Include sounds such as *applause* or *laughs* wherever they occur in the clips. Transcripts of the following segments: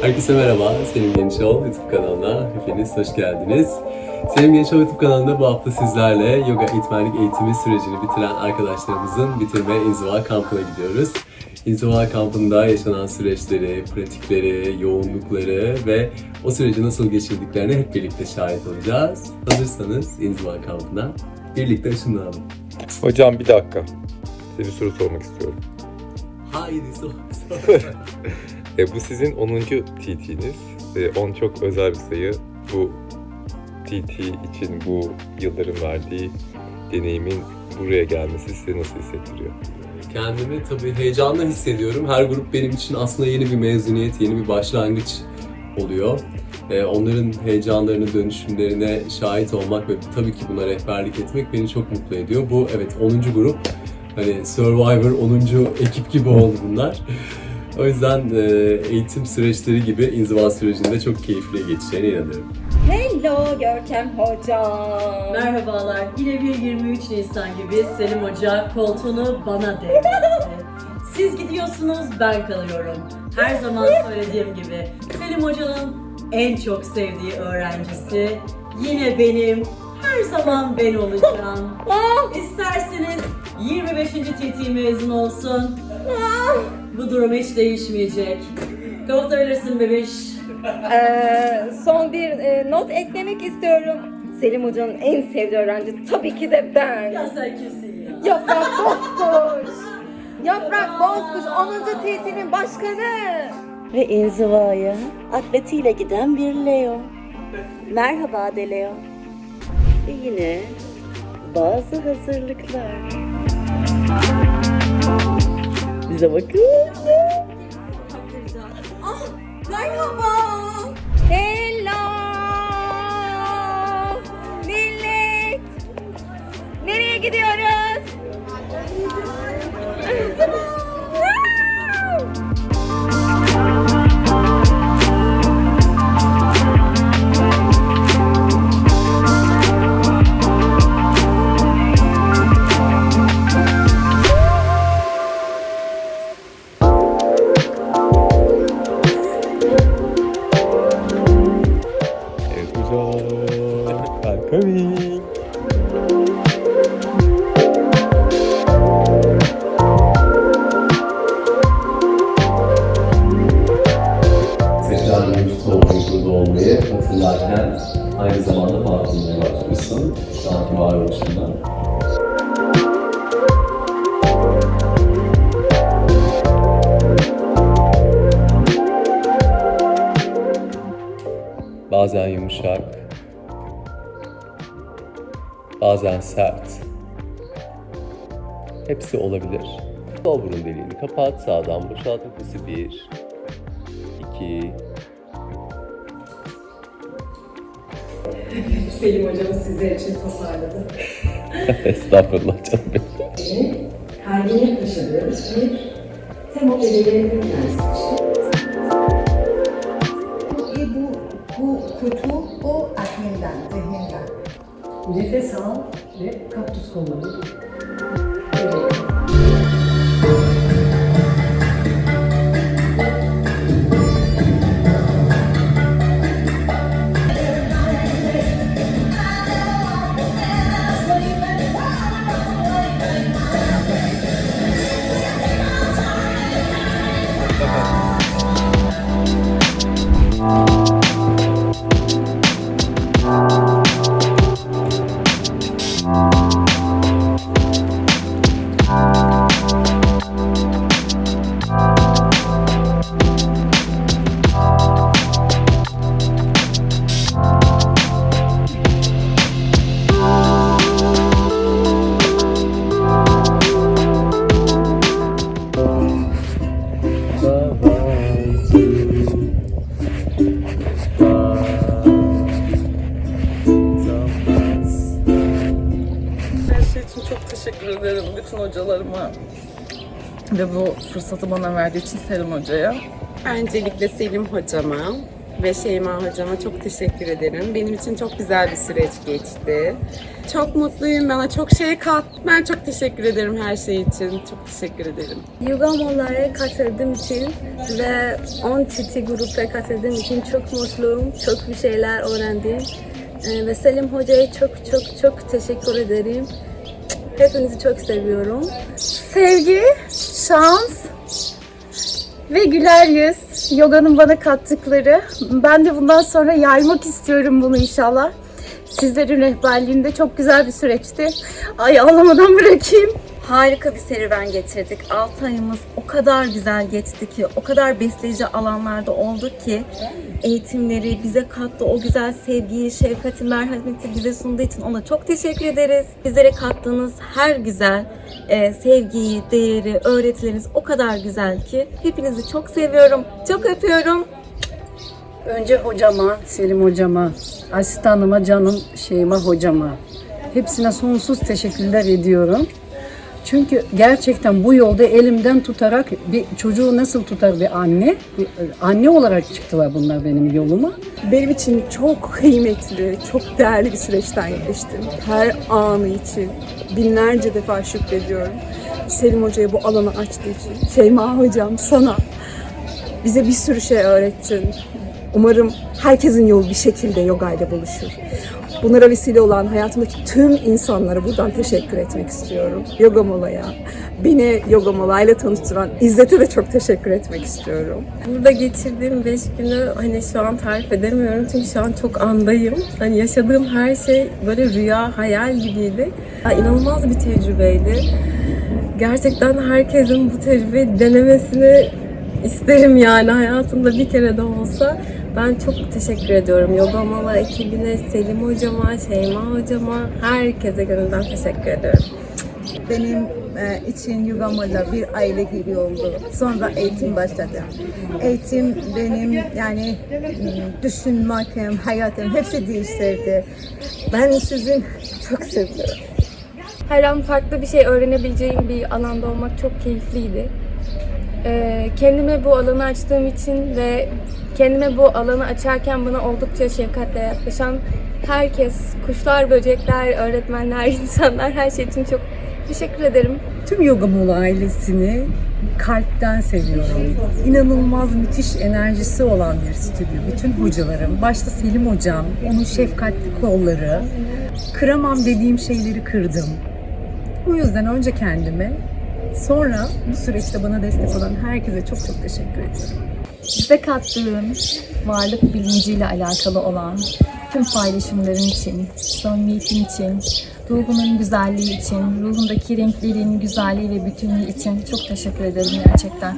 Herkese merhaba, Selim Gençol YouTube kanalına hepiniz hoş geldiniz. Selim Gençol YouTube kanalında bu hafta sizlerle yoga eğitmenlik eğitimi sürecini bitiren arkadaşlarımızın bitirme inziva kampına gidiyoruz. İnziva kampında yaşanan süreçleri, pratikleri, yoğunlukları ve o süreci nasıl geçirdiklerine hep birlikte şahit olacağız. Hazırsanız inziva kampına birlikte ışınlanalım. Hocam bir dakika. Size bir soru sormak istiyorum. Haydi sor, sor. *laughs* E, bu sizin 10. TT'niz. E, 10 çok özel bir sayı. Bu TT için bu yılların verdiği deneyimin buraya gelmesi size nasıl hissettiriyor? Kendimi tabii heyecanla hissediyorum. Her grup benim için aslında yeni bir mezuniyet, yeni bir başlangıç oluyor. Ee, onların heyecanlarını, dönüşümlerine şahit olmak ve tabii ki buna rehberlik etmek beni çok mutlu ediyor. Bu evet 10. grup. Hani Survivor 10. ekip gibi oldu bunlar. O yüzden e, eğitim süreçleri gibi inziva sürecinde çok keyifli geçeceğine inanıyorum. Hello Görkem Hocam. Merhabalar. Yine bir 23 Nisan gibi Selim Hoca koltuğunu bana devretti. Siz gidiyorsunuz, ben kalıyorum. Her zaman söylediğim gibi Selim Hoca'nın en çok sevdiği öğrencisi yine benim. Her zaman ben olacağım. İsterseniz 25. TT mezun olsun. Bu durum hiç değişmeyecek. Kapatabilirsin bebiş. Ee, son bir e, not eklemek istiyorum. Selim Hoca'nın en sevdiği öğrenci tabii ki de ben. Ya sen kimsin ya? Yaprak Bozkuş. Yaprak Bozkuş 10. TT'nin başkanı. Ve inzivaya atletiyle giden bir Leo. Merhaba de Leo. Ve yine bazı hazırlıklar. Bize bakın. Hello. Millet. Nereye gidiyoruz? Mevcut olduğun burada olmayı hatırlarken aynı zamanda farkındaya başlıyorsun. Şu anki varoluşundan. Bazen yumuşak, bazen sert. Hepsi olabilir. Sol burun deliğini kapat, sağdan boşalt nefesi bir, iki, *laughs* Selim hocamız sizler için tasarladı. *laughs* Estağfurullah canım benim. kalbine taşıdığımız bir tema belirlerinin E bu, bu kutu o aklımdan, zihnimden. Nefes al ve kaktüs kullanın. Evet. İçin çok teşekkür ederim bütün hocalarıma ve bu fırsatı bana verdiği için Selim Hoca'ya. Öncelikle Selim hocama ve Şeyma hocama çok teşekkür ederim. Benim için çok güzel bir süreç geçti. Çok mutluyum. Bana çok şey kat. Ben çok teşekkür ederim her şey için. Çok teşekkür ederim. Yugamalara katıldığım için ve 10 titi grupa katıldığım için çok mutluyum. Çok bir şeyler öğrendim. Ee, ve Selim Hoca'ya çok çok çok teşekkür ederim. Hepinizi çok seviyorum. Sevgi, şans ve güler yüz. Yoga'nın bana kattıkları. Ben de bundan sonra yaymak istiyorum bunu inşallah. Sizlerin rehberliğinde çok güzel bir süreçti. Ay ağlamadan bırakayım. Harika bir serüven geçirdik. 6 ayımız o kadar güzel geçti ki, o kadar besleyici alanlarda olduk ki eğitimleri bize kattı. O güzel sevgiyi, şefkati, merhameti bize sunduğu için ona çok teşekkür ederiz. Bizlere kattığınız her güzel e, sevgiyi, değeri, öğretileriniz o kadar güzel ki hepinizi çok seviyorum. Çok öpüyorum. Önce hocama, Selim hocama, asistanıma, canım Şeyma hocama. Hepsine sonsuz teşekkürler ediyorum. Çünkü gerçekten bu yolda elimden tutarak bir çocuğu nasıl tutar bir anne? Bir anne olarak çıktılar bunlar benim yoluma. Benim için çok kıymetli, çok değerli bir süreçten geçtim. Her anı için binlerce defa şükrediyorum. Selim Hoca'ya bu alanı açtığı için. Şeyma Hocam sana bize bir sürü şey öğrettin. Umarım herkesin yolu bir şekilde yoga ile buluşur. Bunlara vesile olan hayatımdaki tüm insanlara buradan teşekkür etmek istiyorum. Yoga Mola'ya, beni Yoga Mola ile tanıştıran İzzet'e de çok teşekkür etmek istiyorum. Burada geçirdiğim 5 günü hani şu an tarif edemiyorum çünkü şu an çok andayım. Hani yaşadığım her şey böyle rüya, hayal gibiydi. Ya, inanılmaz bir tecrübeydi. Gerçekten herkesin bu tecrübeyi denemesini isterim yani hayatımda bir kere de olsa. Ben çok teşekkür ediyorum Yoga Mala ekibine, Selim hocama, Şeyma hocama, herkese gönülden teşekkür ediyorum. Benim e, için Yugama'da bir aile gibi oldu. Sonra eğitim başladı. Eğitim benim yani m, düşünmek, hayatım hepsi değiştirdi. Ben sizin çok seviyorum. Her an farklı bir şey öğrenebileceğim bir alanda olmak çok keyifliydi. Ee, kendime bu alanı açtığım için ve kendime bu alanı açarken bana oldukça şefkatle yaklaşan herkes, kuşlar, böcekler, öğretmenler, *laughs* insanlar her şey için çok teşekkür ederim. Tüm Yoga Mola ailesini kalpten seviyorum. İnanılmaz müthiş enerjisi olan bir stüdyo. Bütün hocalarım, başta Selim hocam, onun şefkatli kolları. Kıramam dediğim şeyleri kırdım. Bu yüzden önce kendime, sonra bu süreçte bana destek olan herkese çok çok teşekkür ediyorum. Size kattığım varlık bilinciyle alakalı olan tüm paylaşımların için, samimiyetin için, ruhunun güzelliği için, ruhundaki renklerin güzelliği ve bütünlüğü için çok teşekkür ederim gerçekten.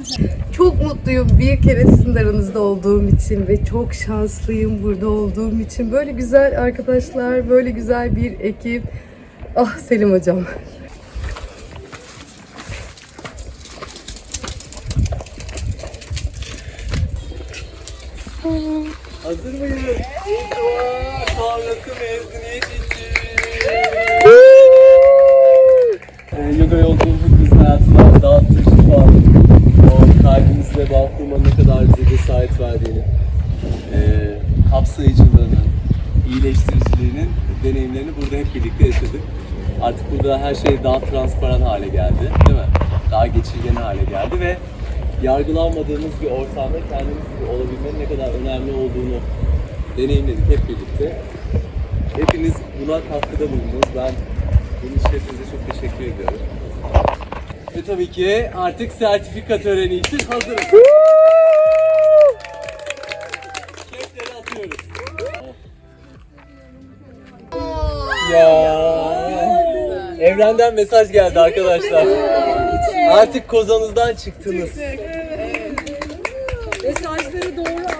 Çok mutluyum bir kere sizin aranızda olduğum için ve çok şanslıyım burada olduğum için. Böyle güzel arkadaşlar, böyle güzel bir ekip. Ah Selim hocam. Hazır mıyız? İnşallah sonrası mezuniyet için. ee, yoga yolculuğumuz bizim hayatına dağıttığı şu an o kalbimizle bağ kurmanın ne kadar bize cesaret verdiğini, ee, kapsayıcılığını, iyileştiriciliğinin deneyimlerini burada hep birlikte yaşadık. Artık burada her şey daha transparan hale geldi, değil mi? Daha geçirgen hale geldi ve yargılanmadığımız bir ortamda kendimiz gibi olabilmenin ne kadar önemli olduğunu deneyimledik hep birlikte. Hepiniz buna katkıda bulundunuz. Ben bunun için hepinize çok teşekkür ediyorum. Ve tabii ki artık sertifika töreni için hazırız. Kepleri atıyoruz. Ya. Evrenden mesaj geldi arkadaşlar. Artık kozanızdan çıktınız. Mesajları doğru